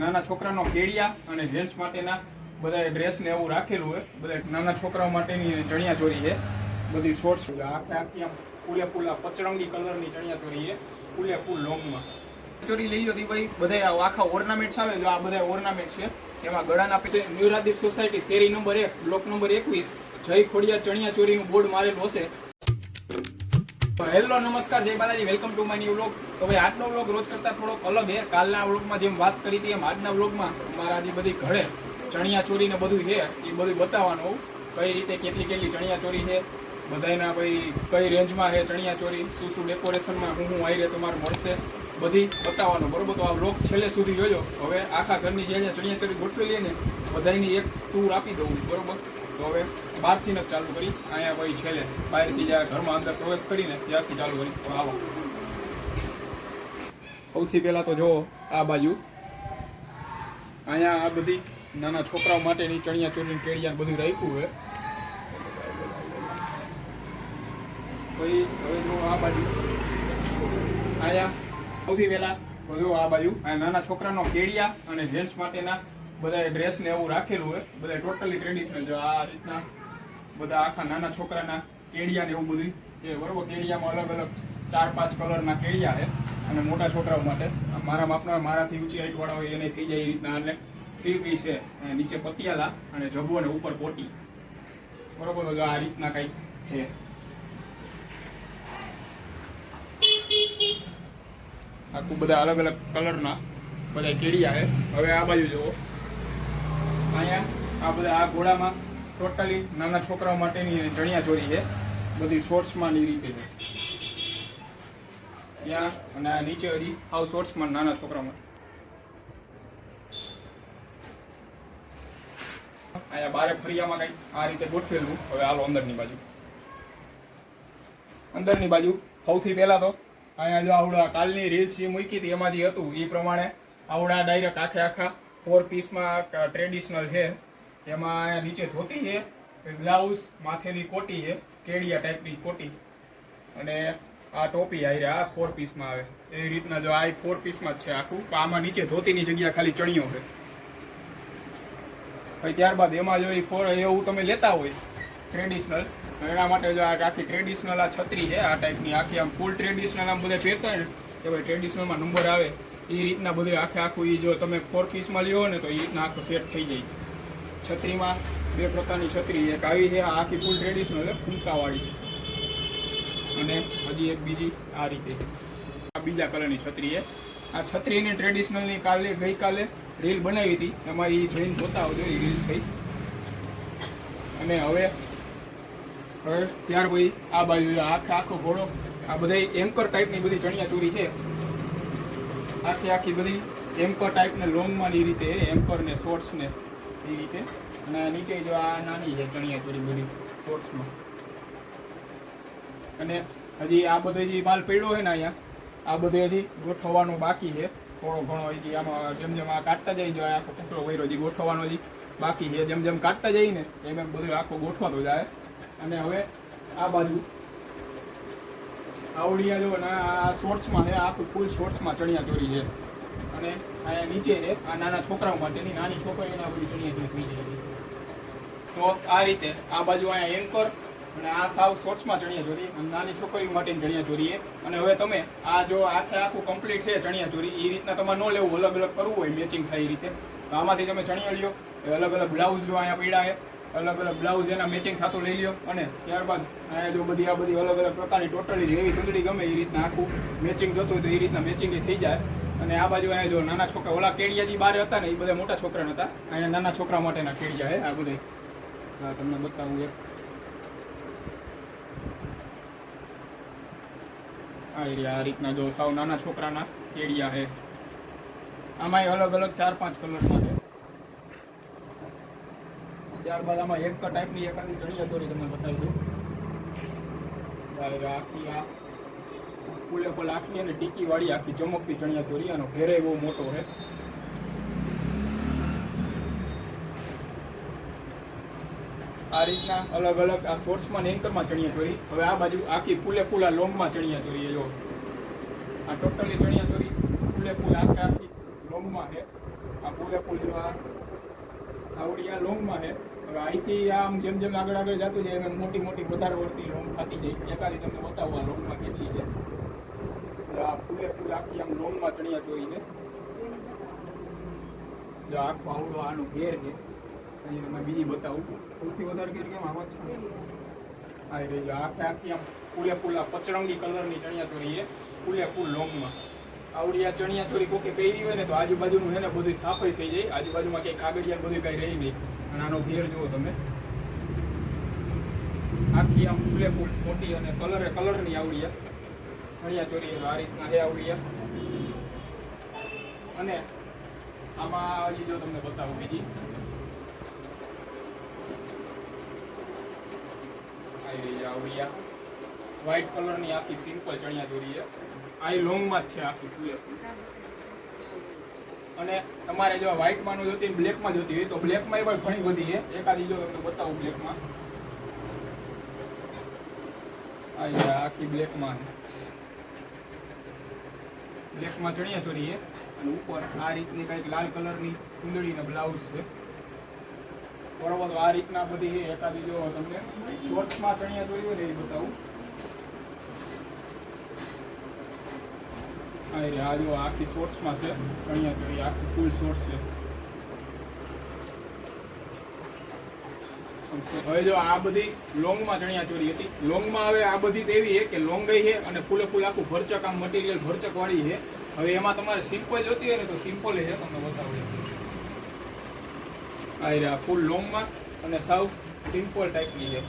નાના છોકરાનો કેડિયા અને જેન્ટ્સ માટેના બધા ડ્રેસ ને એવું રાખેલું હોય. બધા નાના છોકરાઓ માટેની ચણિયા ચોરી છે. બધી શોર્ટ્સ આખે આખી આમ ફૂલે ફૂલા પચરંગી કલરની ચણિયા ચોરી છે. ફૂલે ફૂલ લોંગમાં ચોરી લઈ હતી ભાઈ. બધા આખા ઓર્નામેન્ટ્સ આવે જો આ બધા ઓર્નામેન્ટ છે. જેમાં ગળાના પીછે ન્યુરાદીપ સોસાયટી શેરી નંબર એક બ્લોક નંબર એકવીસ, જય ખોડિયાર ચણિયા ચોરીનું બોર્ડ મારેલું હશે. હેલો, નમસ્કાર, જય Balaji welcome to my new vlog તો ભાઈ, આજનો વ્લોગ રોજ કરતા થોડોક અલગ છે. કાલના વ્લોગમાં જેમ વાત કરી હતી એમ આજના વ્લોગમાં મારા જે બધી ઘરે ચણિયા ચોરી ને બધું છે, એ બધું બતાવવાનું. કઈ રીતે, કેટલી કેટલી ચણિયા ચોરી છે, બધાયના ભાઈ કઈ રેન્જમાં છે ચણિયા ચોરી, શું શું ડેકોરેશનમાં હું હું આવી તમારે મળશે, બધી બતાવવાનું. બરોબર? તો આ વ્લોગ છેલ્લે સુધી જોજો. હવે આખા ઘરની જે ચણિયા ચોરી ગોઠવેલી ને, બધાયની એક ટૂર આપી દઉં બરોબર? તો હવે બહારથી જ ચાલુ કરી, અહીંયા ભાઈ છેલ્લે બહારથી જ્યાં ઘરમાં અંદર પ્રવેશ કરીને ત્યારથી ચાલુ કરી. તો આવો. સૌથી પહેલા તો જુઓ આ બાજુ. અહીંયા આ બધી નાના છોકરાઓ માટેની ચણિયા ચોરીની કેડિયા બધું રાખ્યું હોય પછી હવે જો આ બાજુ. અહીંયા સૌથી પહેલા જો આ બાજુ. આ નાના છોકરાનો કેડિયા અને જેન્ટ્સ માટેના બધા ડ્રેસ ને એવું રાખેલું હોય. બધા ટોટલી ટ્રેડિશનલ જો આ રીતના બધા આખા નાના છોકરાના કેડિયા ને એવું બધું એ બરોબર કેડિયામાં અલગ અલગ ચાર પાંચ કલરના કેડિયા છે અને મોટા છોકરાઓ માટે. મારા માપના મારાથી ઊંચી હાઈટવાળા હોય એને થઈ જાય એ રીતના. અને થ્રી પીસ છે. નીચે પતિયાલા અને જબ્બો અને ઉપર કોટી બરોબર? આ રીતના કંઈક છે. આખું બધા અલગ અલગ કલરના બધા કેડિયા છે. હવે આ બાજુ જુઓ. અહીંયા આ બધા આ ઘોડામાં ટોટલી નાના છોકરાઓ માટેની ચણિયાચોરી છે. બધી શોર્ટ્સમાં ની છે. ત્યાં અને આ નીચે હજી આવ શોર્ટ્સમાં નાના છોકરાઓમાં. અહીંયા બારે ફરિયામાં કંઈક આ રીતે ગોઠવેલું. હવે હાલો અંદરની બાજુ. અંદરની બાજુ સૌથી પહેલા તો અહીંયા જો આવડા કાલની રીલ્સ જે મૂકી હતી એમાં જે હતું એ પ્રમાણે આવડા ડાયરેક્ટ આખે આખા ફોર પીસમાં ટ્રેડિશનલ છે. એમાં નીચે ધોતી છે બ્લાઉઝ માથેની કોટી છે, કેડિયા ટાઈપની કોટી. અને આ ટોપી આવી આ ફોર પીસમાં આવે. એવી રીતના જો આ ફોર પીસમાં જ છે આખું. આમાં નીચે ધોતીની જગ્યા ખાલી ચણિયો છે. પછી ત્યારબાદ એમાં જો એ ફોર એવું તમે લેતા હોય ટ્રેડિશનલ એના માટે જો આખી ટ્રેડિશનલ આ છત્રી છે, આ ટાઈપની આખી આમ ફૂલ ટ્રેડિશનલ આમ બધા પહેરતા ને, કે ભાઈ ટ્રેડિશનલમાં નંબર આવે. એ રીતના બધું આખે આખું એ જો તમે ફોર પીસમાં લ્યો ને તો એ રીતના આખું સેટ થઈ જાય. છત્રીમાં બે પ્રકારની છત્રી, એક આવી છે, આ આખી ફૂલ ટ્રેડિશનલ છે ફૂંકાવાળી અને હજી એક બીજી આ રીતે. આ બીજા કલરની છત્રી છે. આ છત્રીની ટ્રેડિશનલની કાલે, ગઈકાલે રીલ બનાવી હતી. એમાં એ જોઈને જોતા આવજો એ રીલ થઈ અને હવે હવે ત્યાર પછી આ બાજુ આખે આખો ઘોડો, આ બધા એન્કર ટાઈપની બધી ચણિયા ચોરી છે. આખી આખી બધી એન્કર ટાઈપને લોંગમાં ની રીતે એમ્કર ને શોર્ટ્સ ને એ રીતે. અને નીચે જો આ નાની છે ચણિયા ચોરી બધી શોર્ટ્સમાં અને હજી આ બધો જે માલ પડ્યો છે ને અહીંયા, આ બધો હજી ગોઠવવાનું બાકી છે. થોડો ઘણો હજી આમાં જેમ જેમ આ કાઢતા જાય જો આખો કૂતરો વૈરો હજી ગોઠવવાનો હજી બાકી છે. જેમ જેમ કાઢતા જાય ને એમ એમ બધું આખો ગોઠવાતો જાય. અને હવે આ બાજુ આવડિયા જો ને આ શોર્ટ્સમાં છે આખું ફૂલ શોર્ટ્સમાં ચણિયા ચોરી છે. અને આ નીચે છે, આ નાના છોકરાઓ માટેની નાની છોકરીઓના બધી ચણિયા ચોરી થઈ જાય તો આ રીતે આ બાજુ અહીંયા એન્કર અને આ સાવ શોર્ટ્સમાં ચણિયા ચોરી, અને નાની છોકરીઓ માટેની ચણિયા ચોરી અને હવે તમે આ જો આખે આખું કમ્પ્લીટ છે ચણિયા ચોરી એ રીતના તમારે ન લેવું અલગ અલગ કરવું હોય મેચિંગ થાય એ રીતે. તો આમાંથી તમે ચણિયા લ્યો અલગ અલગ બ્લાઉઝ જો અહીંયા પીડા છે. અલગ અલગ બ્લાઉઝ એના મેચિંગ થતું લઈ લ્યો. અને ત્યારબાદ અહીંયા જો બધી આ બધી અલગ અલગ પ્રકારની ટોટલી એવી ચૂંટણી ગમે એ રીતના આખું મેચિંગ જોતું હોય તો એ રીતના મેચિંગ થઈ જાય. અને આ બાજુ અહીંયા જો નાના છોકરા, ઓલા કેડિયા જે બહાર હતા ને, એ બધા મોટા છોકરા હતા. અહીંયા નાના છોકરા માટેના કેડિયા છે આ બધા. હા, તમને બતાવું એક. આ એરિયા, આ રીતના જો સાવ નાના છોકરાના કેડિયા છે આમાં અલગ અલગ ચાર પાંચ કલરના છે. ત્યારબાદ આમાં એક ટાઈપની એકાદી ચણિયા ચોરી તમને બતાવી દઉં આખી આ ફૂલે ફૂલ આખી અને ટીકી વાળી આખી ચમકતી ચણિયા ચોરી, આનો ઘેરે બહુ મોટો છે. આ રીતના અલગ અલગ આ સોર્સમાં એન્કરમાં ચણિયા ચોરી. હવે આ બાજુ આખી ફૂલે ફૂલ આ લોંગમાં ચણિયા ચોરી જો. આ ટોટલી ચણિયા ચોરી. ફૂલે ફૂલ આખી આખી લોંગમાં છે. આ પૂરેપૂર ફૂલ આવડી આ લોંગમાં છે. અહીંથી આમ જેમ જેમ આગળ આગળ જતું જાય, એમ મોટી મોટી વધારે વળતી લોંગ થતી જાય. એકાદી તમને બતાવવા લોંગમાં કેટલી છે. આ આ ફૂલ આખી આમ લોંગમાં ચણિયા જોઈને જો આખો આવડો આનો ઘેર છે. અહીં તમે બીજી બતાવું. સૌથી વધારે ઘેર કેમ? આવા છે. એ રહી આખે આખી આમ ફૂલે ફૂલ આ પચરંગી કલરની ચણિયા ચોરી છે. ફૂલે ફૂલ લોંગમાં આવડી આ ચણિયા ચોરી કોકે પહેરી હોય ને તો આજુબાજુનું છે ને બધું સાફઈ થઈ જાય. આજુબાજુમાં કંઈ કાગળિયા બધું કાંઈ રહી નહીં. અને આનો ઘેર જુઓ તમે. આખી આમ ફૂલે ફૂલ મોટી અને કલરે કલરની આવડિયા. ચણિયા ચોરી આ રીતના છે આવડિયા. અને આમાં હજી જો તમને બતાવું બીજી. આવી રહી આવડિયા. વ્હાઇટ કલરની આખી સિમ્પલ ચણિયા ચોરી છે. આ લોંગમાં જ છે આખી ફૂલે અને તમારે જો વ્હાઇટમાં જોતી બ્લેકમાં જોતી હોય તો બ્લેકમાં પણ ઘણી બધી છે. એકાદી જો તમને બતાવું બ્લેકમાં આ આખી બ્લેકમાં બ્લેકમાં ચણિયા ચોરી છે. અને ઉપર આ રીતની કંઈક લાલ કલરની ચૂંદડી ને બ્લાઉઝ છે. બરોબર, તો આ રીતના બધી એકાદી જો તમને શોર્ટ્સમાં ચણિયા ચોરી હોય ને એ બતાવું. હા એ આ જો આખી શોર્ટ્સમાં છે. અહીંયા ચોરી આખી ફૂલ શોર્ટ્સ છે. હવે જો આ બધી લોંગમાં ચણિયા ચોરી હતી. લોંગમાં હવે આ બધી એવી છે કે લોંગ છે અને ફૂલે ફૂલ આખું ભરચક આમ મટીરિયલ ભરચક વાળી છે. હવે એમાં તમારે સિમ્પલ જોતી હોય ને તો સિમ્પલ છે, તમને બતાવું આ રે આ ફૂલ લોંગમાં અને સાવ સિમ્પલ ટાઈપની છે.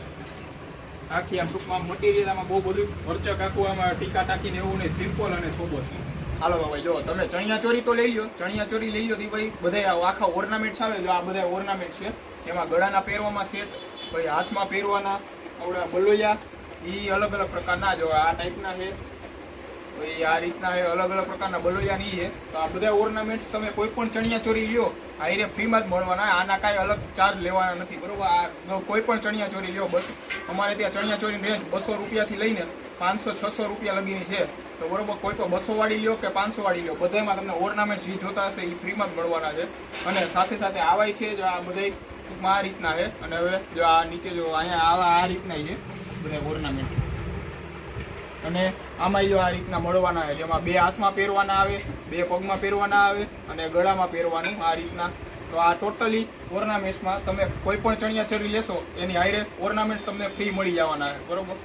આખી આમ ટૂંકમાં મટીરિયલ આમાં બહુ બધું ભરચક આખું આમાં ટીકા ટાકીને એવું નહીં સિમ્પલ અને સોબર. હાલો ભાઈ જો તમે ચણિયા ચોરી તો લઈ લો ચણિયા ચોરી લઈ લો તો ભાઈ બધા આખા ઓર્નામેન્ટ્સ આવે જો આ બધા ઓર્નામેન્ટ છે. જેમાં ગળાના પહેરવામાં સેટ પછી હાથમાં પહેરવાના, આવડા બલોયા એ અલગ અલગ પ્રકારના, જો આ ટાઈપના છે. પછી આ રીતના એ અલગ અલગ પ્રકારના બલોયા ની છે. તો આ બધા ઓર્નામેન્ટ્સ તમે કોઈ પણ ચણિયા ચોરી લ્યો, આ એને ફ્રીમાં જ મળવાના. આના કાંઈ અલગ ચાર્જ લેવાના નથી, બરાબર? આ કોઈ પણ ચણિયા ચોરી લ્યો, બસ. અમારે ત્યાં ચણિયા ચોરીની રેન્જ બસો રૂપિયાથી લઈને પાંચસો, છસો રૂપિયા લગીની છે. તો બરોબર, કોઈ પણ બસો વાળી લ્યો કે પાંચસો વાળી લ્યો બધામાં તમને ઓર્નામેન્ટ જે જોતા હશે એ ફ્રીમાં જ મળવાના છે. અને સાથે સાથે આવાય છે જો, આ બધા આ રીતના છે. અને હવે જો આ નીચે જો અહીંયા આવા આ રીતના છે, બધા ઓર્નામેન્ટ અને આમાં જો આ રીતના મળવાના આવે જેમાં બે હાથમાં પહેરવાના આવે, બે પગમાં પહેરવાના આવે અને ગળામાં પહેરવાનું આ રીતના. તો આ ટોટલી ઓર્નામેન્ટ્સમાં તમે કોઈ પણ ચણિયા ચોરી લેશો, એની હાઈરે ઓર્નામેન્ટ્સ તમને ફ્રી મળી જવાના આવે બરોબર?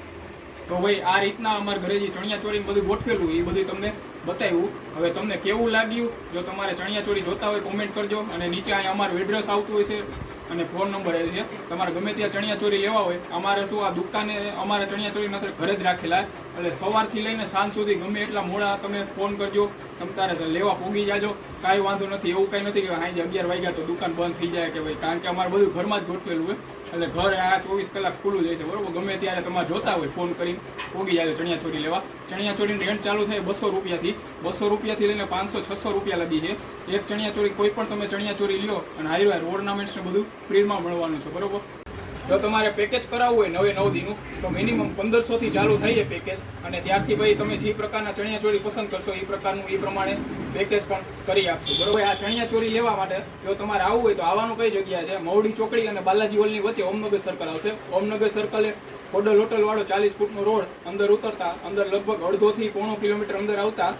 તો ભાઈ, આ રીતના અમારા ઘરે જે ચણિયા ચોરી બધું ગોઠવેલું એ બધું તમને બતાવ્યું. હવે તમને કેવું લાગ્યું? જો તમારે ચણિયા ચોરી જોતા હોય કોમેન્ટ કરજો. અને નીચે અહીંયા અમારું એડ્રેસ આવતું હોય છે અને ફોન નંબર એ છે. તમારે ગમે ત્યાં ચણિયા ચોરી લેવા હોય, અમારે શું આ દુકાને, અમારે ચણિયા ચોરી નથી ઘરે જ રાખેલા. એટલે સવારથી લઈને સાંજ સુધી ગમે એટલા મોડા તમે ફોન કરજો, તમે તારે લેવા પોગી જાજો. કાંઈ વાંધો નથી, એવું કાંઈ નથી કે સાંજે અગિયાર વાગ્યા તો દુકાન બંધ થઈ જાય કે ભાઈ, કારણ કે અમારે બધું ઘરમાં જ ગોઠવેલું હોય. એટલે ઘર આ ચોવીસ કલાક ખુલ્લું જાય છે, બરોબર? ગમે ત્યારે તમારે જોતા હોય ફોન કરીને પોગી જાય ચણિયા ચોરી લેવા. ચણિયા ચોરીની રેન્ટ ચાલુ થાય બસો રૂપિયાથી. બસો રૂપિયાથી લઈને પાંચસો, છસો રૂપિયા લગી છે. એક ચણિયા ચોરી કોઈ પણ તમે ચણિયા ચોરી લ્યો અને હાઈ હાઈ ઓર્નામેન્ટ્સ ને બધું ફ્રીમાં મળવાનું છે, બરોબર? જો તમારે પેકેજ કરાવવું હોય નવે નવ દીનું, તો મિનિમમ પંદરસોથી ચાલુ થાય છે પેકેજ અને ત્યારથી ભાઈ તમે જે પ્રકારના ચણિયાચોળી પસંદ કરશો, એ પ્રકારનું એ પ્રમાણે પેકેજ પણ કરી આપશું, બરોબર? આ ચણિયાચોળી લેવા માટે જો તમારે આવવું હોય તો આવવાનું કઈ જગ્યા છે? મવડી ચોકડી અને બાલાજી હોલની વચ્ચે ઓમનગર સર્કલ આવશે. ઓમનગર સર્કલે હોટલ હોટલવાળો ચાલીસ ફૂટનો રોડ અંદર ઉતરતા, અંદર લગભગ અડધોથી પોણો કિલોમીટર અંદર આવતા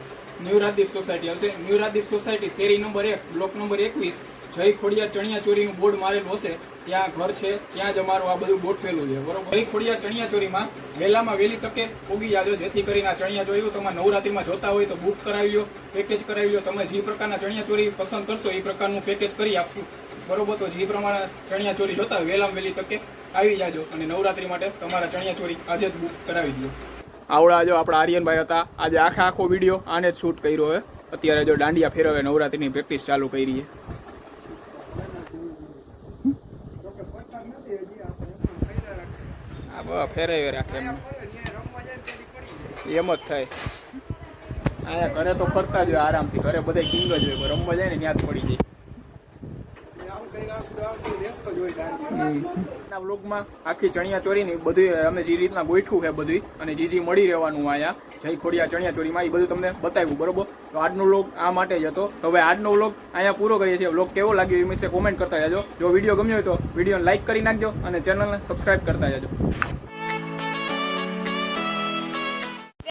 ન્યૂ રાદીપ સોસાયટી આવશે. ન્યૂ રાદીપ સોસાયટી શેરી નંબર એક બ્લોક નંબર એકવીસ જય ખોડિયાર ચણિયા ચોરીનું બોર્ડ મારેલું હશે, ત્યાં ઘર છે, ત્યાં જ અમારું આ બધું ગોઠવેલું છે. બરોબર? જય ખોડિયાર ચણિયા ચોરીમાં વહેલામાં વહેલી તકે પોગી જાજો, જેથી કરીને આ ચણિયા ચોરી તમારે નવરાત્રિમાં જોતા હોય તો બુક કરાવી લો પેકેજ કરાવી લો તમે જે પ્રકારના ચણિયા ચોરી પસંદ કરશો એ પ્રકારનું પેકેજ કરી આપશું. બરોબર? તો જે પ્રમાણે ચણિયા ચોરી જોતા હોય વહેલામાં વહેલી તકે આવી જાજો અને નવરાત્રી માટે તમારા ચણિયા ચોરી આજે જ બુક કરાવી દો. આવડા જો આપણા આર્યનભાઈ હતા, આજે આખા આખો વીડિયો આને જ શૂટ કર્યો હોય અત્યારે જો દાંડિયા ફેરવે, નવરાત્રીની પ્રેક્ટિસ ચાલુ કરી છે. આ બસ ફેરવે રાખે એમ. એમ જ થાય. અહીંયા ઘરે તો ફરતા જ હોય આરામથી. ઘરે બધા કિંગ જ હોય રમવા જાય ને ત્યાં જ પડી જાય. આખી ચણિયા ચોરીની બધું અમે જે રીતના ગોઠવું છે બધું અને જે જે મળી રહેવાનું અહીંયા જય ખોડિયા ચણિયા ચોરીમાં એ બધું તમને બતાવ્યું બરોબર? તો આજનો વ્લોગ આ માટે જ હતો. તો હવે આજનો વ્લોગ અહીંયા પૂરો કરીએ છીએ. વ્લોગ કેવો લાગ્યો એ વિશે કોમેન્ટ કરતા જજો. જો વીડિયો ગમ્યો હોય તો વિડીયોને લાઈક કરી નાખજો અને ચેનલને સબસ્ક્રાઇબ કરતા જજો.